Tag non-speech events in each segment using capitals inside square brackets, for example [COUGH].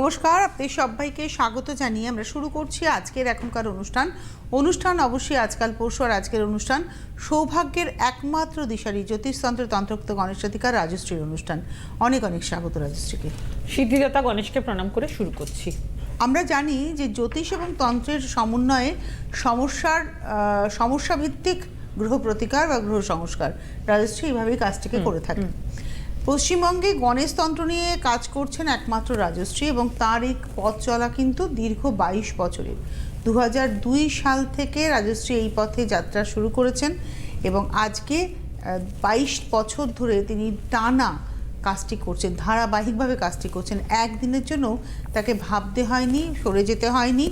নমস্কার আপনাদের সবাইকে স্বাগত জানিয়ে আমরা শুরু করছি আজকের এখনকার অনুষ্ঠান। অনুষ্ঠান অবশ্যই আজকাল পরশু আর আজকের অনুষ্ঠান সৌভাগ্যের একমাত্র দিশারি জ্যোতিষতন্ত্র তন্ত্রোক্ত গণেশাধিকার রাজশ্রীর অনুষ্ঠান। অনেক অনেক স্বাগত রাজশ্রীকে। সিদ্ধিদাতা গণেশকে প্রণাম করে শুরু করছি। আমরা জানি যে জ্যোতিষ এবং তন্ত্রের সমন্বয়ে সমস্যার সমস্যাভিত্তিক গ্রহ প্রতিকার বা গ্রহ সংস্কার। রাজশ্রী এইভাবেই কাজটিকে করে থাকে। পশ্চিমবঙ্গে গণেশতন্ত্র নিয়ে কাজ করছেন একমাত্র রাজশ্রী এবং তার এই পথ চলা কিন্তু দীর্ঘ বাইশ বছরের। দু সাল থেকে রাজশ্রী এই পথে যাত্রা শুরু করেছেন এবং আজকে বাইশ বছর ধরে তিনি টানা কাজটি করছেন, ধারাবাহিকভাবে কাজটি করছেন। একদিনের জন্য তাকে ভাবতে হয়নি, সরে যেতে হয়নি।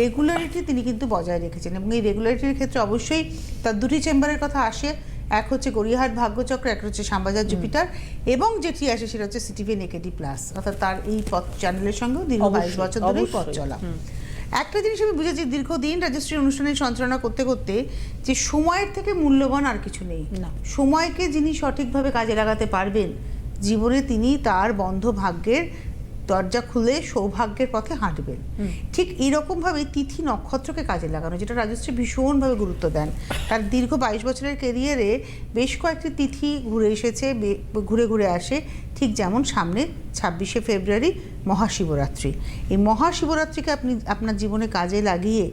রেগুলারিটি তিনি কিন্তু বজায় রেখেছেন এবং এই রেগুলারিটির ক্ষেত্রে অবশ্যই তার দুটি চেম্বারের কথা আসে। এক হচ্ছে গড়িয়াহাট ভাগ্যচক্র এক হচ্ছে শ্যামবাজার জুপিটার এবং যেটি আসে সেটা হচ্ছে সিটিভি নেকেডি প্লাস। অর্থাৎ তার এই পথ চ্যানেলের সঙ্গেও দীর্ঘ বাইশ বছর ধরেই পথ চলা। একটা জিনিস আমি বুঝেছি দীর্ঘদিন রাজশ্রী অনুষ্ঠানে সঞ্চালনা করতে করতে যে সময়ের থেকে মূল্যবান আর কিছু নেই। না। সময়কে যিনি সঠিকভাবে কাজে লাগাতে পারবেন জীবনে তিনি তার বন্ধ ভাগ্যের দরজা খুলে সৌভাগ্যের পথে হাঁটবেন। ঠিক এইরকম ভাবে তিথি নক্ষত্রকে কাজে লাগানো যেটা রাজশ্রী ভীষণভাবে গুরুত্ব দেন। তার দীর্ঘ বাইশ বছরের কেরিয়ারে বেশ কয়েকটি তিথি ঘুরে এসেছে ঘুরে ঘুরে আসে ঠিক যেমন সামনে ছাব্বিশে ফেব্রুয়ারি মহাশিবরাত্রি। এই মহাশিবরাত্রিকে আপনি আপনার জীবনে কাজে লাগিয়ে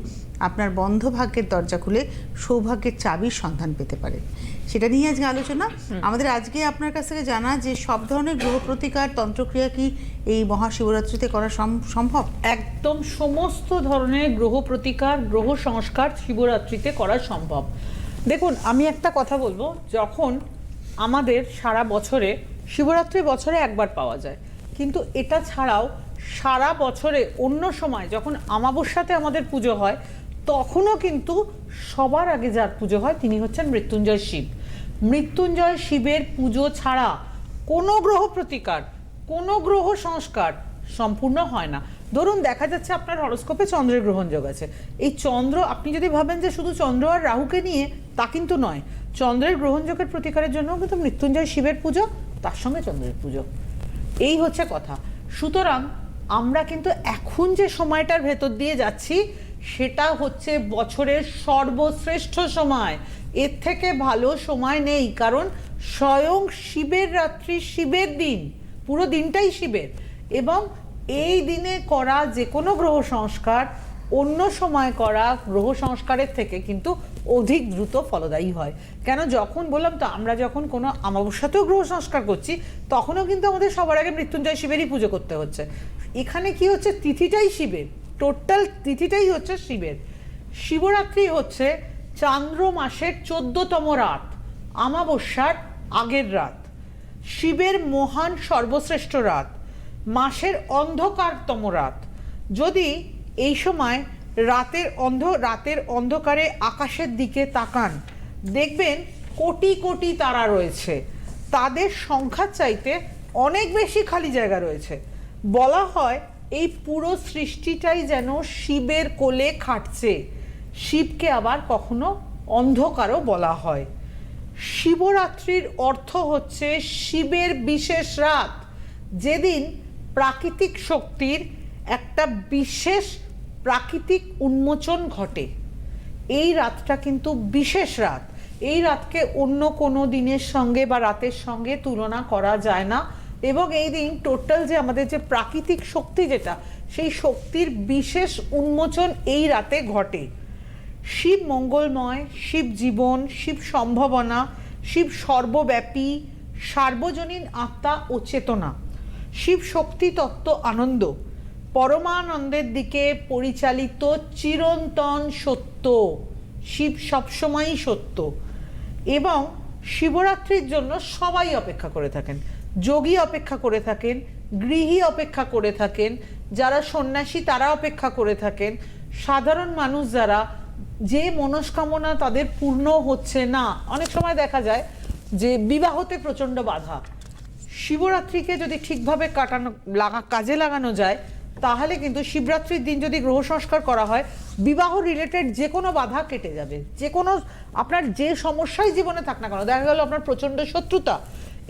আপনার বন্ধ ভাগ্যের দরজা খুলে সৌভাগ্যের চাবির সন্ধান পেতে পারেন। সেটা নিয়ে আজকে আলোচনা। আমাদের আজকে আপনার কাছ থেকে জানা যে সব ধরনের গ্রহ প্রতিকার, তন্ত্রক্রিয়া কি এই মহাশিবরাত্রিতে করা সম- সম্ভব? একদম সমস্ত ধরনের গ্রহ প্রতিকার, গ্রহ সংস্কার শিবরাত্রিতে করা সম্ভব। দেখুন, আমি একটা কথা বলব, যখন আমাদের সারা বছরে, শিবরাত্রি বছরে একবার পাওয়া যায়, কিন্তু এটা ছাড়াও সারা বছরে অন্য সময় যখন আমাবস্যাতে আমাদের পুজো হয়, তখনও কিন্তু সবার আগে যার পুজো হয়, তিনি হচ্ছেন মৃত্যুঞ্জয় শিব। মৃত্যুঞ্জয় শিবের পুজো ছাড়া কোনো গ্রহ প্রতিকার, কোনো গ্রহ সংস্কার সম্পূর্ণ হয় না। ধরুন, দেখা যাচ্ছে আপনার হরস্কোপে চন্দ্রের গ্রহণযোগ আছে। এই চন্দ্র, আপনি যদি ভাবেন যে শুধু চন্দ্র আর রাহুকে নিয়ে তা কিন্তু নয়, চন্দ্রের গ্রহণযোগের প্রতিকারের জন্য কিন্তু মৃত্যুঞ্জয় শিবের পুজো, তার সঙ্গে চন্দ্রের পুজো। এই হচ্ছে কথা। সুতরাং আমরা কিন্তু এখন যে সময়টার ভেতর দিয়ে যাচ্ছি, সেটা হচ্ছে বছরের সর্বশ্রেষ্ঠ সময়। এর থেকে ভালো সময় নেই, কারণ স্বয়ং শিবের রাত্রি শিবের দিন, পুরো দিনটাই শিবের। এবং এই দিনে করা যে কোনো গ্রহ সংস্কার, অন্য সময় করা গ্রহ সংস্কারের থেকে কিন্তু অধিক দ্রুত ফলদায়ী হয়। কেন যখন বললাম তো, আমরা যখন কোনো অমাবস্যাতেও গ্রহ সংস্কার করছি, তখনও কিন্তু আমাদের সবার আগে মৃত্যুঞ্জয় শিবেরই পুজো করতে হচ্ছে। এখানে কি হচ্ছে? তিথিটাই শিবের, টোটাল তিথিটাই হচ্ছে শিবের। শিবরাত্রি হচ্ছে চান্দ্র মাসের চোদ্দতম রাত আমাবস্যার আগের রাত, শিবের মহান সর্বশ্রেষ্ঠ রাত, মাসের অন্ধকারতম রাত। যদি এই সময় রাতের অন্ধ, রাতের অন্ধকারে আকাশের দিকে তাকান, দেখবেন কোটি কোটি তারা রয়েছে। তাদের সংখ্যার চাইতে অনেক বেশি খালি জায়গা রয়েছে। বলা হয় এই পুরো সৃষ্টিটাই যেন শিবের কোলে খাটছে। শিবকে আবার কখনো অন্ধকারও বলা হয়। শিবরাত্রির অর্থ হচ্ছে শিবের বিশেষ রাত, যেদিন প্রাকৃতিক শক্তির একটা বিশেষ প্রাকৃতিক উন্মোচন ঘটে। এই রাতটা কিন্তু বিশেষ রাত। এই রাতকে অন্য কোনো দিনের সঙ্গে বা রাতের সঙ্গে তুলনা করা যায় না এবং এই দিন টোটাল যে আমাদের যে প্রাকৃতিক শক্তি যেটা, সেই শক্তির বিশেষ উন্মোচন এই রাতে ঘটে। শিব মঙ্গলময়, শিব জীবন, শিব সম্ভাবনা, শিব সর্বব্যাপী, সার্বজনীন আত্মা ও চেতনা, শিব শক্তি তত্ত্ব আনন্দ, পরমানন্দের দিকে পরিচালিত চিরন্তন সত্য, শিব সবসময়ই সত্য এবং শিবরাত্রির জন্য সবাই অপেক্ষা করে থাকেন। যোগী অপেক্ষা করে থাকেন, গৃহী অপেক্ষা করে থাকেন, যারা সন্ন্যাসী তারা অপেক্ষা করে থাকেন, সাধারণ মানুষ যারা যে মনস্কামনা তাদের পূর্ণ হচ্ছে না, অনেক সময় দেখা যায় যে বিবাহতে প্রচণ্ড বাধা। শিবরাত্রিকে যদি ঠিকভাবে কাটানো, লাগা, কাজে লাগানো যায়, তাহলে কিন্তু শিবরাত্রির দিন যদি গ্রহ সংস্কার করা হয়, বিবাহ রিলেটেড যে কোনো বাধা কেটে যাবে। যে কোনো, আপনার যে সমস্যাই জীবনে থাক না কেন, দেখা গেল আপনার প্রচণ্ড শত্রুতা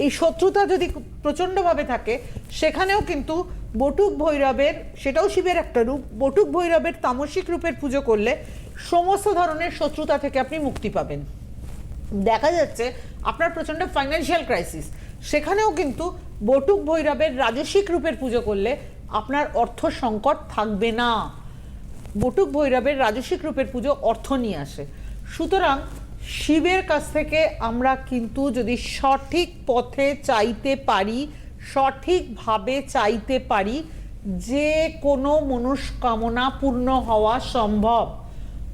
এই শত্রুতা যদি প্রচণ্ডভাবে থাকে, সেখানেও কিন্তু বটুক ভৈরবের, সেটাও শিবের একটা রূপ, বটুক ভৈরবের তামসিক রূপের পুজো করলে সমস্ত ধরনের শত্রুতা থেকে আপনি মুক্তি পাবেন। দেখা যাচ্ছে আপনার প্রচণ্ড ফাইন্যান্সিয়াল ক্রাইসিস সেখানেও কিন্তু বটুক ভৈরবের রাজস্বিক রূপের পুজো করলে আপনার অর্থ সংকট থাকবে না। বটুক ভৈরবের রাজস্বিক রূপের পুজো অর্থ নিয়ে আসে। সুতরাং শিবের কাছ থেকে আমরা কিন্তু যদি সঠিক পথে চাইতে পারি, সঠিকভাবে চাইতে পারি, যে কোনো মনস্কামনা পূর্ণ হওয়া সম্ভব।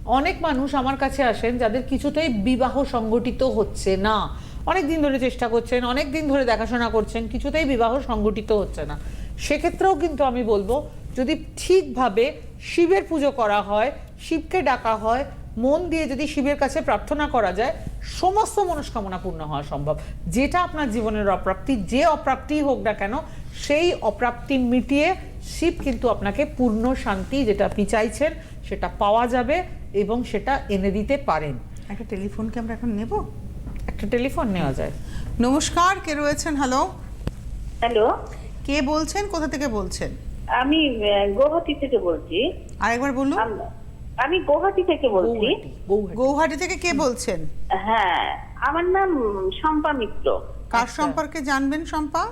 অনেক মানুষ আমার কাছে আসেন যাদের কিছুতেই বিবাহ সংগঠিত হচ্ছে না। অনেক দিন ধরে চেষ্টা করছেন, অনেক দিন ধরে দেখাশোনা করছেন, কিছুতেই বিবাহ সংগঠিত হচ্ছে না। সেক্ষেত্রেও কিন্তু আমি বলব, যদি ঠিকভাবে শিবের পুজো করা হয়, শিবকে ডাকা হয় মন দিয়ে যদি শিবের কাছে প্রার্থনা করা যায় সমস্ত মনস্কামনা পূর্ণ হওয়া সম্ভব। যেটা আপনার জীবনের অপ্রাপ্তি যে অপ্রাপ্তি হোক না কেন সেই অপ্রাপ্তি মিটিয়ে শিব কিন্তু আপনাকে পূর্ণ শান্তি যেটা আপনি চাইছেন সেটা পাওয়া যাবে এবং সেটা এনে দিতে পারেন। একটা টেলিফোন কি আমরা এখন নেব? একটা টেলিফোন নেওয়া যায়। নমস্কার কে রয়েছেন? হ্যালো। হ্যালো। কে বলছেন? কোথা থেকে বলছেন? আমি গৌহাটি থেকে বলছি। আরেকবার বলুন। আম- গৌহাটি থেকে বলছি। গৌহাটি, থেকে কে বলছেন? হ্যাঁ আমার নাম শম্পা মিত্র। কার আচ্ছা। সম্পর্কে জানবেন শম্পা?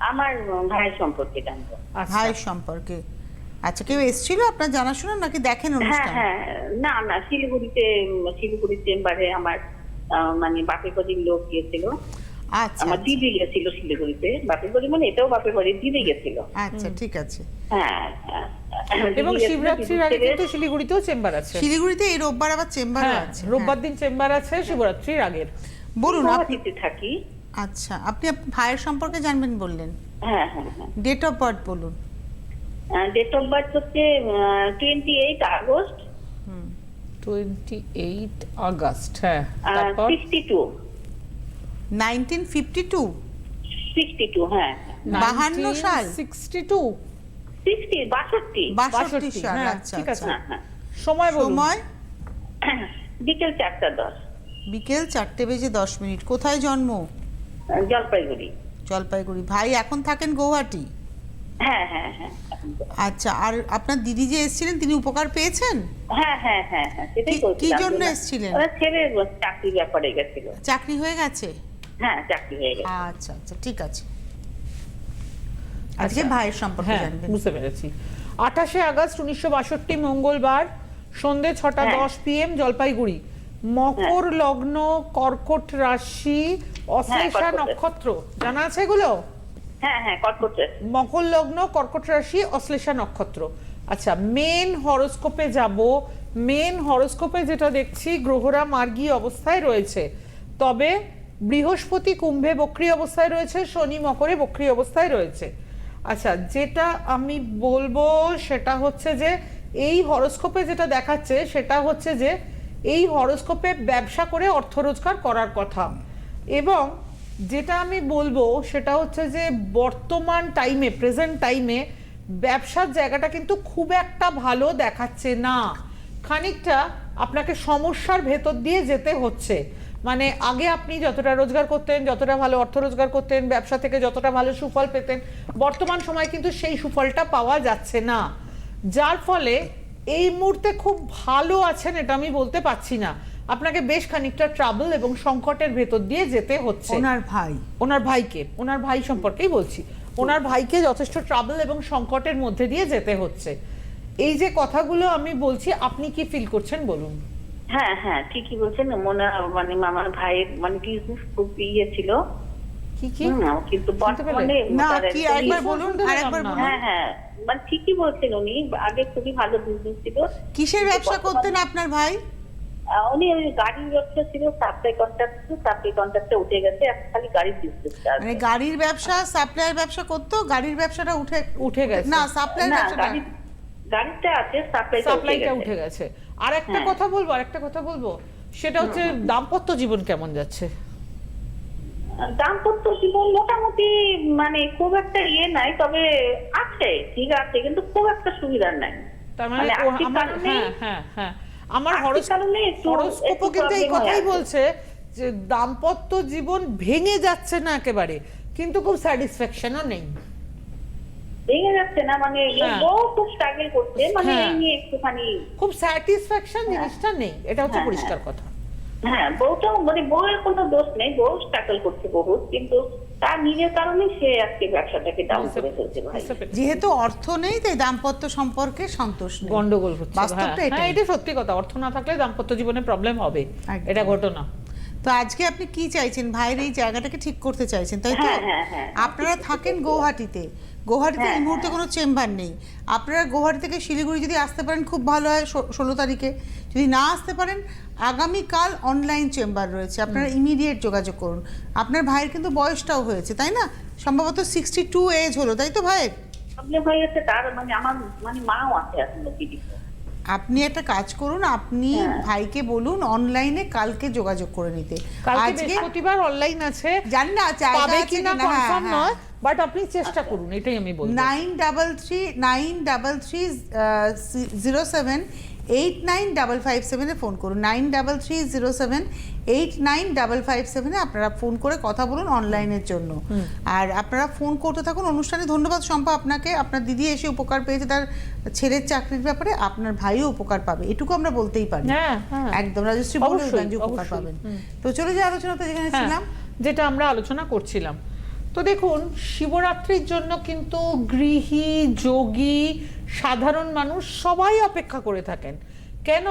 আমার ভাইয়ের সম্পর্কে জানব। আচ্ছা। ভাইয়ের সম্পর্কে। আচ্ছা কেউ এসেছিল আপনার জানাশোনা নাকি দেখেন হ্যাঁ অনুষ্ঠান? হ্যাঁ না না শিলিগুড়িতে শিলিগুড়ি চেম্বারে আমার আহ, মানে বাপের কদিন লোক গিয়েছিল। আমার দিদি গেছিল শিলিগুড়িতে বাপের বাড়ি মানে এটাও বাপের বাড়ি দিদি গেছিল। আচ্ছা ঠিক আছে। হ্যাঁ হ্যাঁ। এবং শিবরাত্রির আগে কিন্তু শিলিগুড়িতেও চেম্বার আছে। শিলিগুড়িতে এই রোববার আবার চেম্বার হ্যাঁ আছে রোববার দিন চেম্বার আছে শিবরাত্রির আগের। হ্যাঁ। বলুন আপনি থাকি। আচ্ছা আপনি আপনার ভাইয়ের সম্পর্কে জানবেন বললেন। হ্যাঁ হ্যাঁ হ্যাঁ। ডেট অফ বার্থ বলুন। ডেট অফ বার্থ হচ্ছে twenty eight August. Twenty eight August হ্যাঁ তারপর? Sixty two nineteen fifty two. Sixty two হ্যাঁ। বাহান্ন সাল। Sixty two. সিক্সটি বাষট্টি। বাষট্টি সাল হ্যাঁ, আচ্ছা ঠিক আছে আচ্ছা। হ্যাঁ হ্যাঁ সময় সময়? বিকেল চারটা দশ। বিকেল চারটে বেজে দশ মিনিট। কোথায় জন্ম? জলপাইগুড়ি। জলপাইগুড়ি। ভাই এখন থাকেন গৌহাটি? হ্যাঁ হ্যাঁ হ্যাঁ আচ্ছা আর আপনার দিদি যে এসেছিলেন তিনি উপকার পেয়েছেন? হ্যাঁ হ্যাঁ হ্যাঁ হ্যাঁ সেটাই কি- জন্য এসেছিলেন? ছেলের ব্যাপারে গেছিল। চাকরি হয়ে গেছে? হ্যাঁ চাকরি হয়ে গেছে। আচ্ছা আচ্ছা ঠিক আছে। আজকে আচ্ছা। ভাইয়ের সম্পর্কে হ্যাঁ জানবেন। বুঝতে পেরেছি। আঠাশে আগস্ট উনিশশো বাষট্টি মঙ্গলবার সন্ধে ছটা হ্যাঁ। দশ পিএম জলপাইগুড়ি। মকর লগ্ন কর্কট রাশি অশ্লেষা নক্ষত্র জানা আছে এগুলো? হ্যাঁ হ্যাঁ মকর লগ্ন কর্কট রাশি অশ্লেষা নক্ষত্র। আচ্ছা মেন হরোস্কোপে যাব। মেন হরোস্কোপে যেটা দেখছি গ্রহরা মার্গী অবস্থায় রয়েছে। তবে বৃহস্পতি কুম্ভে বক্রী অবস্থায় রয়েছে, শনি মকরে বক্রী অবস্থায় রয়েছে। আচ্ছা যেটা আমি বলব সেটা হচ্ছে যে, এই হরস্কোপে যেটা দেখাচ্ছে সেটা হচ্ছে যে, এই হরস্কোপে ব্যবসা করে অর্থ রোজগার করার কথা। এবং যেটা আমি বলব সেটা হচ্ছে যে, বর্তমান টাইমে প্রেজেন্ট টাইমে ব্যবসার জায়গাটা কিন্তু খুব একটা ভালো দেখাচ্ছে না। খানিকটা আপনাকে সমস্যার ভেতর দিয়ে যেতে হচ্ছে। মানে আগে আপনি যতটা রোজগার করতেন যতটা ভালো অর্থ রোজগার করতেন ব্যবসা থেকে যতটা ভালো সুফল পেতেন বর্তমান সময় কিন্তু সেই সুফলটা পাওয়া যাচ্ছে না। যার ফলে এই মুহূর্তে খুব ভালো আছেন এটা আমি বলতে পারছি না। আপনাকে বেশ খানিকটা ট্রাবল এবং সংকটের ভেতর দিয়ে যেতে হচ্ছে। ওনার ভাই। ওনার ভাইকে ওনার ভাই সম্পর্কেই বলছি। ওনার ভাইকে যথেষ্ট ট্রাবল এবং সংকটের মধ্যে দিয়ে যেতে হচ্ছে। এই যে কথাগুলো আমি বলছি আপনি কি ফিল করছেন বলুন। হ্যাঁ হ্যাঁ ঠিকই বলছেন। মনে মানে আমার ভাইয়ের মানে বিজনেস খুব ইয়ে ছিল। কিন্তু বর্তমানে হ্যাঁ হ্যাঁ মানে ঠিকই বলছেন উনি। আগে খুবই ভালো বিজনেস ছিল। কিসের ব্যবসা করতেন আপনার ভাই? উনি ওই গাড়ির ব্যবসা ছিল সাপ্লাই কন্ট্রাক্ট ছিল সাপ্লাই কন্ট্রাক্টে উঠে গেছে। এখন খালি গাড়ির বিজনেস মানে গাড়ির ব্যবসা সাপ্লাইয়ের ব্যবসা করতো গাড়ির ব্যবসাটা উঠে উঠে গেছে। না সাপ্লাইয়ের না ব্যবসাটা গাড়ি গাড়িটা আছে সাপ্লাইটা উঠে গেছে। আর একটা। কথা বলব আর একটা কথা বলব। সেটা হচ্ছে দাম্পত্য জীবন কেমন যাচ্ছে? দাম্পত্য জীবন মোটামুটি মানে খুব একটা ইয়ে নাই তবে আছে ঠিক আছে কিন্তু খুব একটা সুবিধার নাই। তার মানে মানে হ্যাঁ হ্যাঁ হ্যাঁ। আমার হরোস্কোপও কিন্তু এই কথাই বলছে যে দাম্পত্য জীবন ভেঙে যাচ্ছে না একেবারে কিন্তু খুব স্যাটিসফ্যাকশনও নেই। ভেঙে যাচ্ছে না মানে হ্যাঁ। খুব স্ট্রাগল করছে মানে হ্যাঁ। এই নিয়ে একটুখানি খুব স্যাটিসফ্যাকশন জিনিসটা নেই এটা হচ্ছে হ্যাঁ, পরিষ্কার কথা। হ্যাঁ বউটাও মানে বউয়ের কোনো দোষ নেই বউ স্ট্রাগল করছে বহুত কিন্তু তার নিজের কারণে সে আজকে ব্যবসাটাকে ডাউন করে ফেলছে ভাই। যেহেতু অর্থ নেই তাই দাম্পত্য সম্পর্কে সন্তোষ নেই। গন্ডগোল হচ্ছে বাস্তবটা হ্যাঁ। হ্যাঁ এটা সত্যি কথা অর্থ না থাকলে দাম্পত্য জীবনে প্রবলেম হবে এটা ঘটনা। তো আজকে আপনি কি চাইছেন? ভাইয়ের এই জায়গাটাকে ঠিক করতে চাইছেন তাই তো? হ্যাঁ, হ্যাঁ, হ্যাঁ। আপনারা থাকেন গৌহাটিতে। গৌহাটিতে এই হ্যাঁ, মুহূর্তে কোনো চেম্বার নেই। আপনারা গৌহাটি থেকে শিলিগুড়ি যদি আসতে পারেন খুব ভালো হয় ষোলো তারিখে। যদি না আসতে পারেন আগামীকাল অনলাইন চেম্বার রয়েছে। আপনারা ইমিডিয়েট যোগাযোগ করুন। আপনার ভাইয়ের কিন্তু বয়সটাও হয়েছে তাই না? সম্ভবত সিক্সটি টু এজ হলো তাই তো ভাইয়ের? আপনার ভাই আছে তার মানে আমার মানে মাও আছে আপনি একটা কাজ করুন আপনি হ্যাঁ। ভাইকে বলুন অনলাইনে কালকে যোগাযোগ করে নিতে। আজকে প্রতিবার অনলাইন আছে। জানি না পাবে কিনা কনফার্ম হ্যাঁ, হ্যাঁ। নয় বাট আপনি চেষ্টা করুন এটাই আমি বলব। 933307 এইট নাইন ডাবল ফাইভ সেভেনে ফোন করুন। Nine double three zero seven eight nine double five সেভেনে আপনারা ফোন করে কথা বলুন অনলাইনের জন্য। আর আপনারা ফোন করতে থাকুন। অনুষ্ঠানে ধন্যবাদ শম্পা আপনাকে। আপনার দিদি এসে উপকার পেয়েছে তার ছেলের চাকরির ব্যাপারে আপনার ভাইও উপকার পাবে। এটুকু আমরা বলতেই পারি। হ্যাঁ হ্যাঁ। একদম রাজশ্রী বলে অবশ্যই, যে উপকার পাবেন। তো চলে যে আলোচনাতে যেখানে হ্যাঁ, ছিলাম। যেটা আমরা আলোচনা করছিলাম। তো দেখুন শিবরাত্রির জন্য কিন্তু গৃহী যোগী সাধারণ মানুষ সবাই অপেক্ষা করে থাকেন। কেন?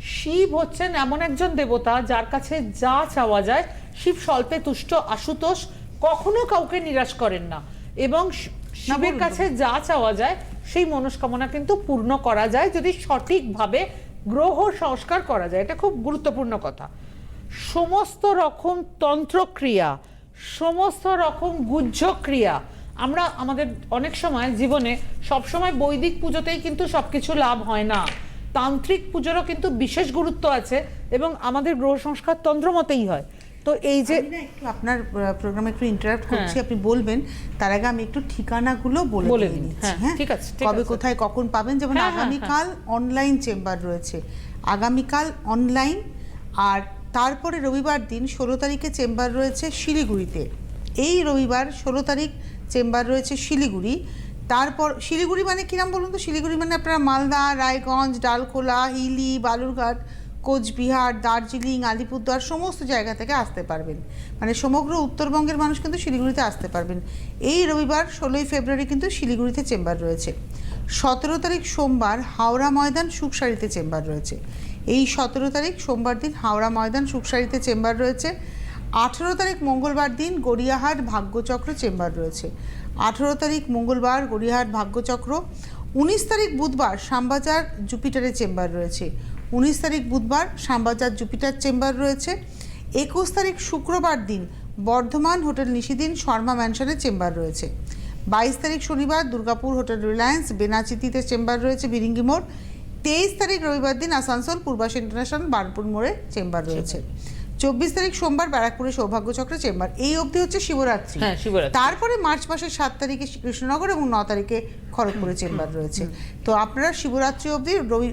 শিব হচ্ছেন এমন একজন দেবতা যার কাছে যা চাওয়া যায়। শিব স্বল্পে তুষ্ট আশুতোষ কখনো কাউকে নিরাশ করেন না। এবং শিবের কাছে যা চাওয়া যায় সেই মনস্কামনা কিন্তু পূর্ণ করা যায় যদি সঠিকভাবে গ্রহ সংস্কার করা যায়। এটা খুব গুরুত্বপূর্ণ কথা। সমস্ত রকম তন্ত্রক্রিয়া সমস্ত রকম গুহ্যক্রিয়া আমরা আমাদের অনেক সময় জীবনে সবসময় বৈদিক পুজোতেই কিন্তু সবকিছু লাভ হয় না। তান্ত্রিক পুজোরও কিন্তু বিশেষ গুরুত্ব আছে এবং আমাদের গ্রহ সংস্কার তন্ত্র মতেই হয়। তো এই যে একটু আপনার প্রোগ্রামে একটু ইন্টারাপ্ট করছি হ্যাঁ। আপনি বলবেন তার আগে আমি একটু ঠিকানাগুলো বলে বলে দিন। হ্যাঁ, হ্যাঁ? ঠিক আছে, কবে কোথায় কখন পাবেন? যেমন হ্যাঁ, আগামীকাল অনলাইন চেম্বার রয়েছে। আগামীকাল অনলাইন আর তারপরে রবিবার দিন ষোলো তারিখে চেম্বার রয়েছে শিলিগুড়িতে। এই রবিবার ষোলো তারিখ চেম্বার রয়েছে শিলিগুড়ি। তারপর, শিলিগুড়ি মানে কিরাম বলুন তো? শিলিগুড়ি মানে আপনারা মালদা, রায়গঞ্জ, ডালখোলা, হিলি, বালুরঘাট, কোচবিহার, দার্জিলিং, আলিপুরদুয়ার সমস্ত জায়গা থেকে আসতে পারবেন। মানে সমগ্র উত্তরবঙ্গের মানুষ কিন্তু শিলিগুড়িতে আসতে পারবেন। এই রবিবার, ষোলোই ফেব্রুয়ারি কিন্তু শিলিগুড়িতে চেম্বার রয়েছে। সতেরো তারিখ সোমবার হাওড়া ময়দান সুখসারিতে চেম্বার রয়েছে। এই সতেরো তারিখ সোমবার দিন হাওড়া ময়দান সুখসারিতে চেম্বার রয়েছে। আঠেরো তারিখ মঙ্গলবার দিন গড়িয়াহাট ভাগ্যচক্র চেম্বার রয়েছে। আঠেরো তারিখ মঙ্গলবার গড়িয়াহাট ভাগ্যচক্র, উনিশ তারিখ বুধবার শ্যামবাজার জুপিটারের চেম্বার রয়েছে। উনিশ তারিখ বুধবার শ্যামবাজার জুপিটার চেম্বার রয়েছে। একুশ তারিখ শুক্রবার দিন বর্ধমান হোটেল নিশিদিন শর্মা ম্যানশনের চেম্বার রয়েছে। বাইশ তারিখ শনিবার দুর্গাপুর হোটেল রিলায়েন্স বেনাচিতিতে চেম্বার রয়েছে বিরিঙ্গি মোড়। তেইশ তারিখ রবিবার দিন আসানসোল পূর্বাশ ইন্টারন্যাশনাল বার্নপুর মোড়ে চেম্বার রয়েছে। চব্বিশ তারিখ সোমবার ব্যারাকপুরে সৌভাগ্যচক্র চেম্বার। এই অবধি হচ্ছে শিবরাত্রি। হ্যাঁ, শিবরাত্রি। তারপরে মার্চ মাসের সাত তারিখে কৃষ্ণনগর এবং ন তারিখে খড়গপুরে চেম্বার রয়েছে। তো আপনারা শিবরাত্রি অবধি রবি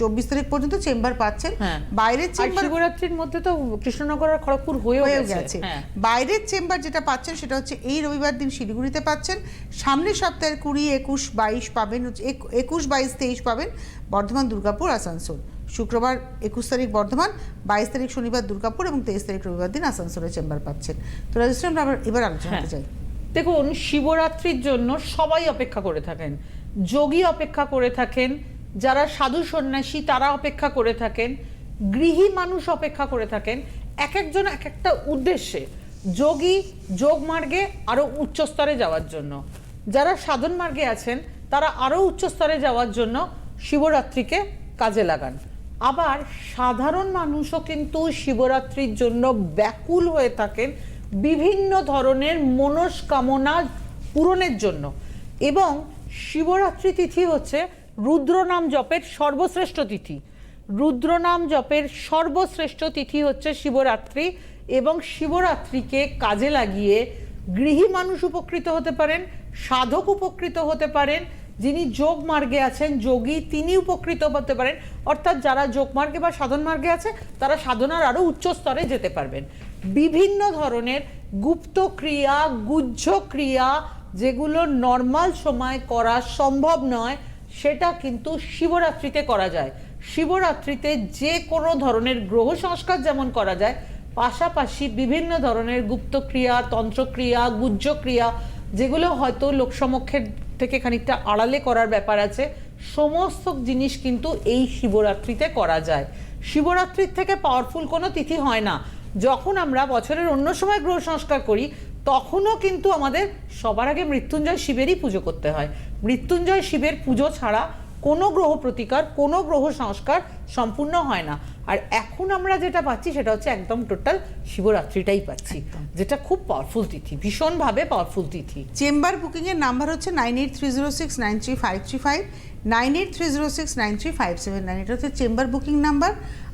চব্বিশ তারিখ পর্যন্ত চেম্বার পাচ্ছেন। হ্যাঁ। বাইরের চেম্বার শিবরাত্রির মধ্যে তো কৃষ্ণনগর আর খড়গপুর হয়েও হয়ে গেছে। হ্যাঁ। বাইরের চেম্বার যেটা পাচ্ছেন সেটা হচ্ছে এই রবিবার দিন শিলিগুড়িতে পাচ্ছেন। সামনের সপ্তাহের কুড়ি একুশ বাইশ পাবেন একুশ বাইশ তেইশ পাবেন বর্ধমান দুর্গাপুর আসানসোল। শুক্রবার একুশ তারিখ বর্ধমান বাইশ তারিখ শনিবার দুর্গাপুর এবং তেইশ তারিখ রবিবার দিন আসানসোলের চেম্বার পাচ্ছেন। তো রাজশ্রী আমরা এবার আলোচনা হ্যাঁ। যাই। দেখুন শিবরাত্রির জন্য সবাই অপেক্ষা করে থাকেন। যোগী অপেক্ষা করে থাকেন। যারা সাধু সন্ন্যাসী তারা অপেক্ষা করে থাকেন। গৃহী মানুষ অপেক্ষা করে থাকেন। এক একজন এক একটা উদ্দেশ্যে যোগী যোগ মার্গে আরও উচ্চ স্তরে যাওয়ার জন্য। যারা সাধন মার্গে আছেন তারা আরও উচ্চ স্তরে যাওয়ার জন্য শিবরাত্রিকে কাজে লাগান। আবার সাধারণ মানুষও কিন্তু শিবরাত্রির জন্য ব্যাকুল হয়ে থাকেন বিভিন্ন ধরনের মনস্কামনা পূরণের জন্য। এবং শিবরাত্রি তিথি হচ্ছে রুদ্রনাম জপের সর্বশ্রেষ্ঠ তিথি। রুদ্রনাম জপের সর্বশ্রেষ্ঠ তিথি হচ্ছে শিবরাত্রি এবং শিবরাত্রিকে কাজে লাগিয়ে গৃহী মানুষ উপকৃত হতে পারেন, সাধক উপকৃত হতে পারেন যিনি যোগ মার্গে আছেন, যোগী তিনি উপকৃত হতে পারেন। অর্থাৎ যারা যোগ মার্গে বা সাধন মার্গে আছে, তারা সাধনার আরও উচ্চ স্তরে যেতে পারবেন। বিভিন্ন ধরনের গুপ্ত ক্রিয়া গুহ্য ক্রিয়া, যেগুলো নর্মাল সময় করা সম্ভব নয়, সেটা কিন্তু শিবরাত্রিতে করা যায়। শিবরাত্রিতে যে কোনো ধরনের গ্রহ সংস্কার যেমন করা যায়, পাশাপাশি বিভিন্ন ধরনের গুপ্তক্রিয়া তন্ত্রক্রিয়া গুহ্যক্রিয়া যেগুলো হয়তো লোকসমক্ষের থেকে খানিকটা আড়ালে করার ব্যাপার আছে। সমস্ত জিনিস কিন্তু এই শিবরাত্রিতে করা যায়। শিবরাত্রির থেকে পাওয়ারফুল কোনো তিথি হয় না। যখন আমরা বছরের অন্য সময় গ্রহ সংস্কার করি, তখনও কিন্তু আমাদের সবার আগে মৃত্যুঞ্জয় শিবেরই পুজো করতে হয়। মৃত্যুঞ্জয় শিবের পুজো ছাড়া কোনো গ্রহ প্রতিকার কোনো গ্রহ সংস্কার সম্পূর্ণ হয় না। আর এখন আমরা যেটা পাচ্ছি সেটা হচ্ছে একদম টোটাল শিবরাত্রিটাই পাচ্ছি যেটা খুব পাওয়ারফুল তিথি ভীষণভাবে পাওয়ারফুল তিথি। চেম্বার বুকিংয়ের নাম্বার হচ্ছে nine eight three zero six nine three five three five nine eight three zero six nine three five seven nine এটা হচ্ছে চেম্বার বুকিং নাম্বার।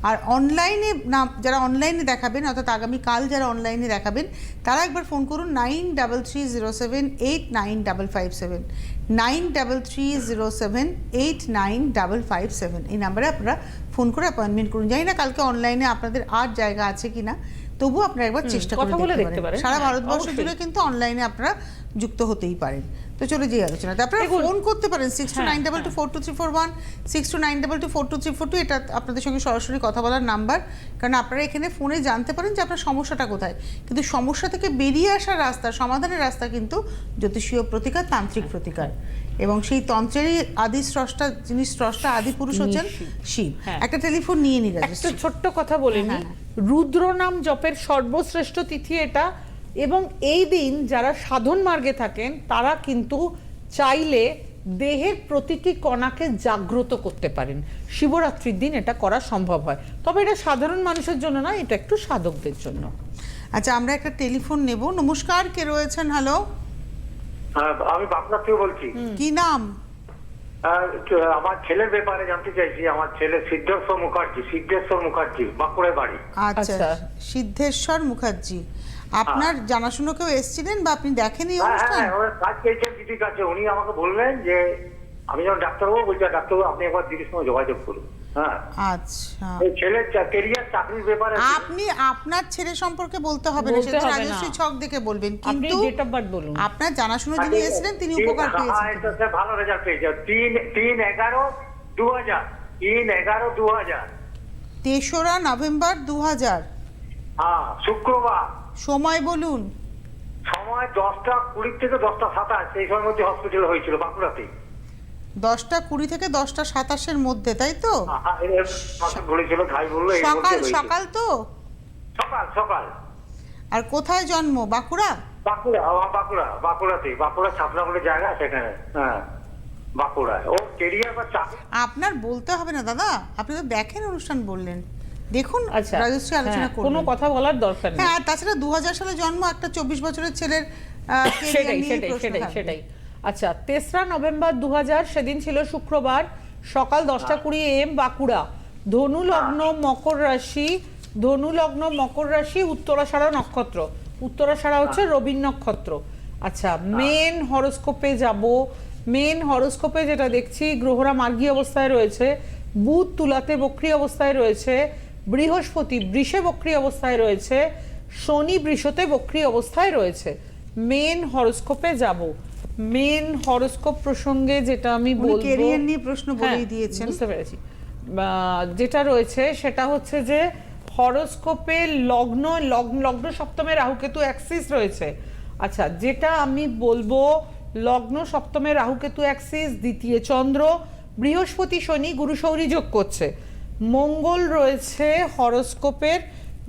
আর অনলাইনে নাম যারা অনলাইনে দেখাবেন অর্থাৎ আগামীকাল যারা অনলাইনে দেখাবেন তারা একবার ফোন করুন nine double three zero seven eight nine double five seven nine double three zero seven eight nine double five seven. এই নাম্বারে আপনারা ফোন করে অ্যাপয়েন্টমেন্ট করুন। জানি না কালকে অনলাইনে আপনাদের আর জায়গা আছে কিনা তবু আপনারা একবার চেষ্টা করে দেখতে পারেন। সারা হ্যাঁ, ভারতবর্ষ জুড়ে কিন্তু অনলাইনে আপনারা যুক্ত হতেই পারেন। তো চলে যাই আলোচনাতে আপনারা ফোন করতে পারেন সিক্স টু হ্যাঁ, nine double two four two three four one six two nine double two four two three four two এটা আপনাদের সঙ্গে সরাসরি কথা বলার নাম্বার কারণ আপনারা এখানে ফোনে জানতে পারেন যে আপনার সমস্যাটা কোথায়। কিন্তু সমস্যা থেকে বেরিয়ে আসার রাস্তা সমাধানের রাস্তা কিন্তু জ্যোতিষীয় প্রতিকার তান্ত্রিক প্রতিকার। এবং সেই তন্ত্রেরই আদি স্রষ্টা যিনি স্রষ্টা আদি পুরুষ হচ্ছেন শিব। হ্যাঁ। একটা টেলিফোন নিয়ে নিন একটা। ছোট্ট কথা বলে নি হ্যাঁ, রুদ্র নাম জপের সর্বশ্রেষ্ঠ তিথি এটা এবং এই দিন যারা সাধন মার্গে থাকেন তারা কিন্তু চাইলে দেহের প্রতিটি কণাকে জাগ্রত করতে পারেন। শিবরাত্রির দিন এটা করা সম্ভব হয়। তবে এটা সাধারণ মানুষের জন্য না এটা একটু সাধকদের জন্য। আচ্ছা আমরা একটা টেলিফোন নেব। নমস্কার কে রয়েছেন? হ্যালো হ্যাঁ, আমি বাঁকুড়া থেকে বলছি কি নাম? আমার ছেলের ব্যাপারে জানতে চাইছি। আমার ছেলে সিদ্ধেশ্বর মুখার্জি সিদ্ধেশ্বর মুখার্জি বাঁকুড়ায় বাড়ি। আচ্ছা আচ্ছা। সিদ্ধেশ্বর মুখার্জি। আপনার জানাশুনো কেউ এসেছিলেন বা আপনি দেখেন এই হ্যাঁ অনুষ্ঠান? হ্যাঁ ওরা কাজ পেয়েছেন দিদির কাছে। উনি আমাকে বললেন যে আমি যখন ডাক্তারবাবু বলছি ডাক্তারবাবু আপনি একবার দিদির সঙ্গে যোগাযোগ করুন। হ্যাঁ। আচ্ছা। ছেলের কেরিয়ার চাকরির ব্যাপারে আপনি আপনার ছেলে সম্পর্কে বলতে হবে না সেটা রাজশ্রী ছক দেখে বলবেন। কিন্তু ডেট অফ বার্থ বলুন। আপনার জানাশুনো যিনি এসেছিলেন তিনি উপকার হ্যাঁ, পেয়েছেন। ভালো রেজাল্ট পেয়েছে। তিন তিন এগারো দু হাজার তিন এগারো দু হাজার তেসরা নভেম্বর দু হাজার হ্যাঁ শুক্রবার। সময় বলুন। সময় দশটা কুড়ি থেকে দশটা সাতাশ সেই সময়ের মধ্যে হসপিটাল হয়েছিল বাঁকুড়াতে। দশটা কুড়ি থেকে দশটা সাতাশের মধ্যে তাই তো? সকাল সকাল তো? সকাল সকাল। আর কোথায় জন্ম? বাঁকুড়া? বাঁকুড়া বাঁকুড়া বাঁকুড়াতে। বাঁকুড়া ছাপনা বলে জায়গা সেখানে হ্যাঁ বাঁকুড়ায়। ও কেরিয়ার বা আপনার বলতে হবে না দাদা। আপনি তো দেখেন অনুষ্ঠান বললেন। দেখুন আচ্ছা। রাজশ্রী আলোচনা হ্যাঁ, করবেন। কোনো কথা বলার দরকার নেই। হ্যাঁ তাছাড়া দু সালে জন্ম একটা চব্বিশ বছরের ছেলের [LAUGHS] সেটাই সেটাই সেটাই সেটাই। আচ্ছা তেসরা নভেম্বর দু সেদিন ছিল শুক্রবার সকাল দশটা কুড়ি এম বাঁকুড়া। ধনু লগ্ন মকর রাশি ধনু লগ্ন মকর রাশি উত্তরাষাঢ়া নক্ষত্র। উত্তরাষাঢ়া হচ্ছে রবীন নক্ষত্র। আচ্ছা মেন হরোস্কোপে যাব। মেন হরোস্কোপে যেটা দেখছি গ্রহরা মার্গী অবস্থায় রয়েছে বুধ তুলাতে বক্রি অবস্থায় রয়েছে বৃহস্পতি বৃষে বক্রি অবস্থায় রয়েছে শনি বৃষতে বক্রি অবস্থায় রয়েছে। মেন হরস্কোপে যাব। মেন হরস্কোপ প্রসঙ্গে যেটা আমি বলব career নিয়ে প্রশ্ন বলেই হ্যাঁ, দিয়েছেন। বুঝতে পেরেছি। যেটা রয়েছে সেটা হচ্ছে যে হরস্কোপে লগ্ন লগ্ন লগ্ন সপ্তমে রাহুকেতু অ্যাক্সিস রয়েছে। আচ্ছা যেটা আমি বলব লগ্ন সপ্তমে রাহুকেতু অ্যাক্সিস দ্বিতীয় চন্দ্র বৃহস্পতি শনি গুরু সৌরী যোগ করছে। মঙ্গল রয়েছে হরোস্কোপের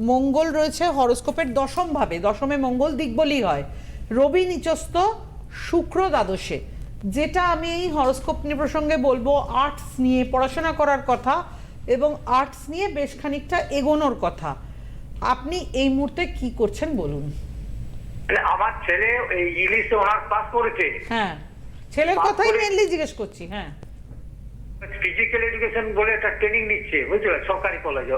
মঙ্গল রয়েছে হরোস্কোপের দশম ভাবে দশমে মঙ্গল দিকবলি হয়। রবি নিচস্থ শুক্র দ্বাদশে। যেটা আমি এই হরোস্কোপ নিয়ে প্রসঙ্গে বলব আর্টস নিয়ে পড়াশোনা করার কথা এবং আর্টস নিয়ে বেশ খানিকটা এগোনোর কথা। আপনি এই মুহূর্তে কি করছেন বলুন। মানে আমার ছেলে এই ইংলিশে অনার্স পাস করেছে। হ্যাঁ ছেলের কথাই মেনলি জিজ্ঞেস করছি হ্যাঁ। ফিজিক্যাল এডুকেশন বলে একটা ট্রেনিং নিচ্ছে বুঝলে? সরকারি কলেজে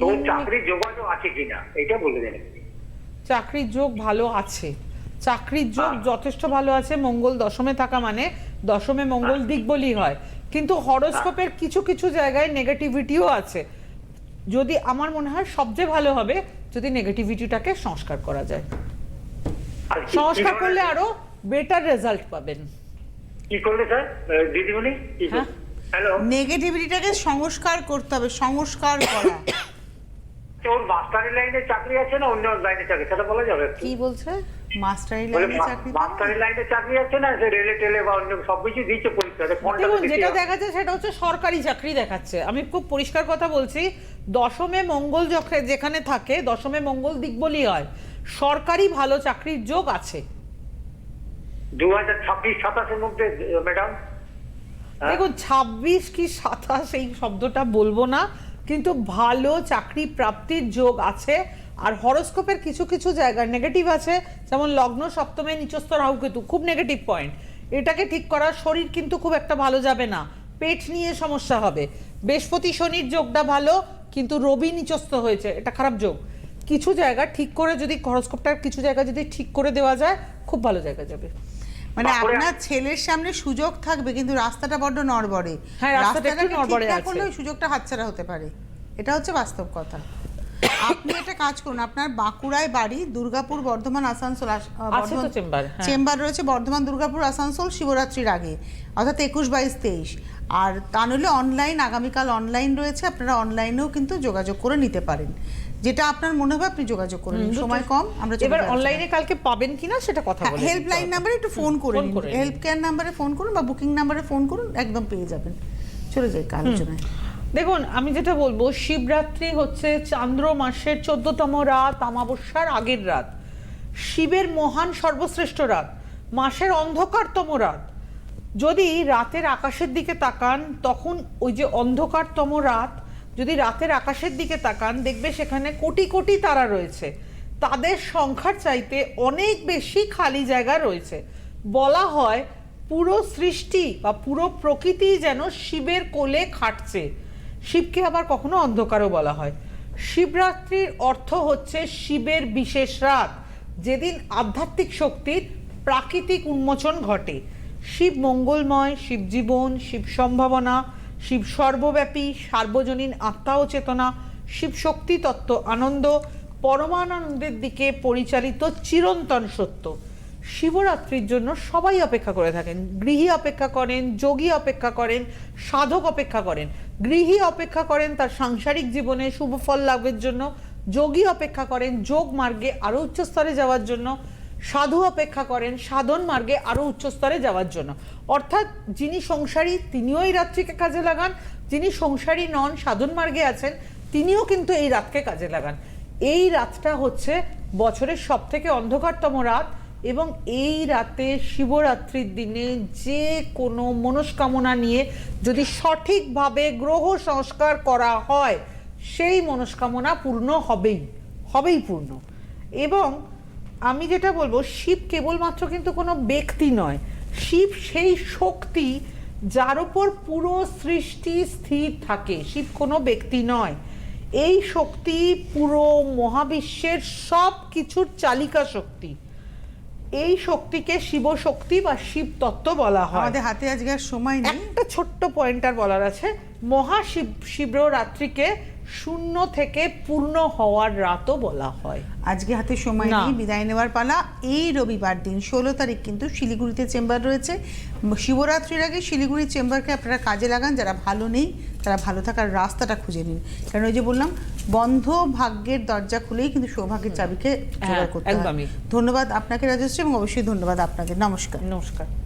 তো ওর চাকরির যোগাযোগ আছে কিনা? এটা বলে দেন। চাকরির যোগ ভালো আছে। চাকরির যোগ হ্যাঁ। যথেষ্ট ভালো আছে মঙ্গল দশমে থাকা মানে দশমে মঙ্গল দিকবলি হয়। কিন্তু হরোস্কোপের কিছু কিছু জায়গায় নেগেটিভিটিও আছে। যদি আমার মনে হয় সবচেয়ে ভালো হবে যদি নেগেটিভিটিটাকে সংস্কার করা যায়। সংস্কার করলে আরও বেটার রেজাল্ট পাবেন। কি করলে স্যার? দিদিমণি হ্যাঁ। নেগেটিভিটিটাকে সংস্কার করতে হবে সংস্কার করা। ওর মাস্টারি লাইনে চাকরি আছে না অন্য লাইনে চাকরি? সেটা বলা যাবে কি বলছে? মাস্টারি লাইনে চাকরি মাস্টারি লাইনে চাকরি আছে না? সে রেলে টেলে বা অন্য সবকিছু দিচ্ছে পরীক্ষাতে দেখুন যেটা দেখাচ্ছে সেটা হচ্ছে সরকারি চাকরি দেখাচ্ছে। আমি খুব পরিষ্কার কথা বলছি দশমে মঙ্গল যখন যেখানে থাকে দশমে মঙ্গল দিক দিকবলি হয় সরকারি ভালো চাকরির যোগ আছে। দু হাজার ছাব্বিশ সাতাশের মধ্যে ম্যাডাম? দেখুন, ছাব্বিশ কি সাতাশ এই শব্দটা বলব না, কিন্তু ভালো চাকরি প্রাপ্তির যোগ আছে, আর হরোস্কোপের কিছু কিছু জায়গায় নেগেটিভ আছে, যেমন লগ্ন সপ্তমে নিচস্থ রাহুকেতু, খুব নেগেটিভ পয়েন্ট এটাকে ঠিক করা শরীর কিন্তু খুব একটা ভালো যাবে না, পেট নিয়ে সমস্যা হবে। বৃহস্পতি শনির যোগটা ভালো, কিন্তু রবি নিচস্থ হয়েছে, এটা খারাপ যোগ। কিছু জায়গা ঠিক করে যদি হরোস্কোপটা কিছু জায়গা যদি ঠিক করে দেওয়া যায়, খুব ভালো জায়গা যাবে। মানে আপনার ছেলের সামনে সুযোগ থাকবে কিন্তু রাস্তাটা বড্ড নড়বড়ে। হ্যাঁ, রাস্তাটা একটু নড়বড়ে আছে। করলে ওই সুযোগটা হাতছাড়া হতে পারে। এটা হচ্ছে বাস্তব কথা। আপনি একটা কাজ করুন আপনার বাঁকুড়ায় বাড়ি দুর্গাপুর বর্ধমান আসানসোল আছে তো চেম্বার, হ্যাঁ। চেম্বার রয়েছে বর্ধমান দুর্গাপুর আসানসোল শিবরাত্রির আগে অর্থাৎ একুশ বাইশ তেইশ। আর তা নইলে অনলাইন আগামীকাল অনলাইন রয়েছে আপনারা অনলাইনেও কিন্তু যোগাযোগ করে নিতে পারেন। যেটা আপনার মনে হবে আপনি যোগাযোগ করে নিন সময় কম আমরা এবার অনলাইনে কালকে পাবেন কিনা সেটা কথা বলে হেল্পলাইন নাম্বারে একটু ফোন করে নিন। হেল্প কেয়ার নাম্বারে ফোন করুন বা বুকিং নাম্বারে ফোন করুন একদম পেয়ে যাবেন। চলে যাই আলোচনায়। দেখুন আমি যেটা বলব শিবরাত্রি হচ্ছে চান্দ্র মাসের চোদ্দতম রাত অমাবস্যার আগের রাত। শিবের মহান সর্বশ্রেষ্ঠ রাত মাসের অন্ধকারতম রাত। যদি রাতের আকাশের দিকে তাকান তখন ওই যে অন্ধকারতম রাত যদি রাতের আকাশের দিকে তাকান, দেখবে সেখানে কোটি কোটি তারা রয়েছে। তাদের সংখ্যার চাইতে অনেক বেশি খালি জায়গা রয়েছে। বলা হয় পুরো সৃষ্টি বা পুরো প্রকৃতি যেন শিবের কোলে খাটছে। শিবকে আবার কখনো অন্ধকারও বলা হয়। শিবরাত্রির অর্থ হচ্ছে শিবের বিশেষ রাত। যেদিন আধ্যাত্মিক শক্তির প্রাকৃতিক উন্মোচন ঘটে। শিব মঙ্গলময়, শিব জীবন, শিব সম্ভাবনা শিব সর্বব্যাপী, সার্বজনীন আত্মা ও চেতনা, শিব শক্তি তত্ত্ব আনন্দ, পরমানন্দের দিকে পরিচালিত চিরন্তন সত্য। শিবরাত্রির জন্য সবাই অপেক্ষা করে থাকেন। গৃহী অপেক্ষা করেন, যোগী অপেক্ষা করেন, সাধক অপেক্ষা করেন। গৃহী অপেক্ষা করেন তার সাংসারিক জীবনে শুভ ফল লাভের জন্য। যোগী অপেক্ষা করেন যোগ মার্গে আরও উচ্চ স্তরে যাওয়ার জন্য। সাধু অপেক্ষা করেন সাধন মার্গে আরও উচ্চ স্তরে যাওয়ার জন্য। অর্থাৎ যিনি সংসারী, তিনিও এই রাত্রিকে কাজে লাগান। যিনি সংসারী নন, সাধন মার্গে আছেন, তিনিও কিন্তু এই রাতকে কাজে লাগান। এই রাতটা হচ্ছে বছরের সব থেকে অন্ধকারতম রাত এবং এই রাতে শিবরাত্রির দিনে যে কোনো মনস্কামনা নিয়ে যদি সঠিকভাবে গ্রহ সংস্কার করা হয়, সেই মনস্কামনা পূর্ণ হবেই হবেই পূর্ণ। এবং আমি যেটা বলব শিব কেবলমাত্র কিন্তু কোনো ব্যক্তি নয়। শিব সেই শক্তি যার উপর পুরো সৃষ্টি স্থির থাকে। শিব কোনো ব্যক্তি নয়। এই শক্তি পুরো মহাবিশ্বের সব কিছুর চালিকা শক্তি। এই শক্তিকে শিব শক্তি বা শিব তত্ত্ব বলা হয়। আমাদের হাতে আজকে আর সময় নেই। একটা ছোট্ট পয়েন্টার বলার আছে। মহাশিব শিবরাত্রিকে শূন্য থেকে পূর্ণ হওয়ার রাতও বলা হয়। আজকে হাতে সময় নেই বিদায় নেওয়ার পালা। এই রবিবার দিন ষোলো তারিখ কিন্তু শিলিগুড়িতে চেম্বার রয়েছে। শিবরাত্রির আগে শিলিগুড়ি চেম্বারকে আপনারা কাজে লাগান যারা ভালো নেই তারা ভালো থাকার রাস্তাটা খুঁজে নিন। কারণ ওই যে বললাম বন্ধ ভাগ্যের দরজা খুলেই কিন্তু সৌভাগ্যের চাবিকে জোগাড় করতে হয়। ধন্যবাদ আপনাকে রাজশ্রী এবং অবশ্যই ধন্যবাদ আপনাকে। নমস্কার। নমস্কার।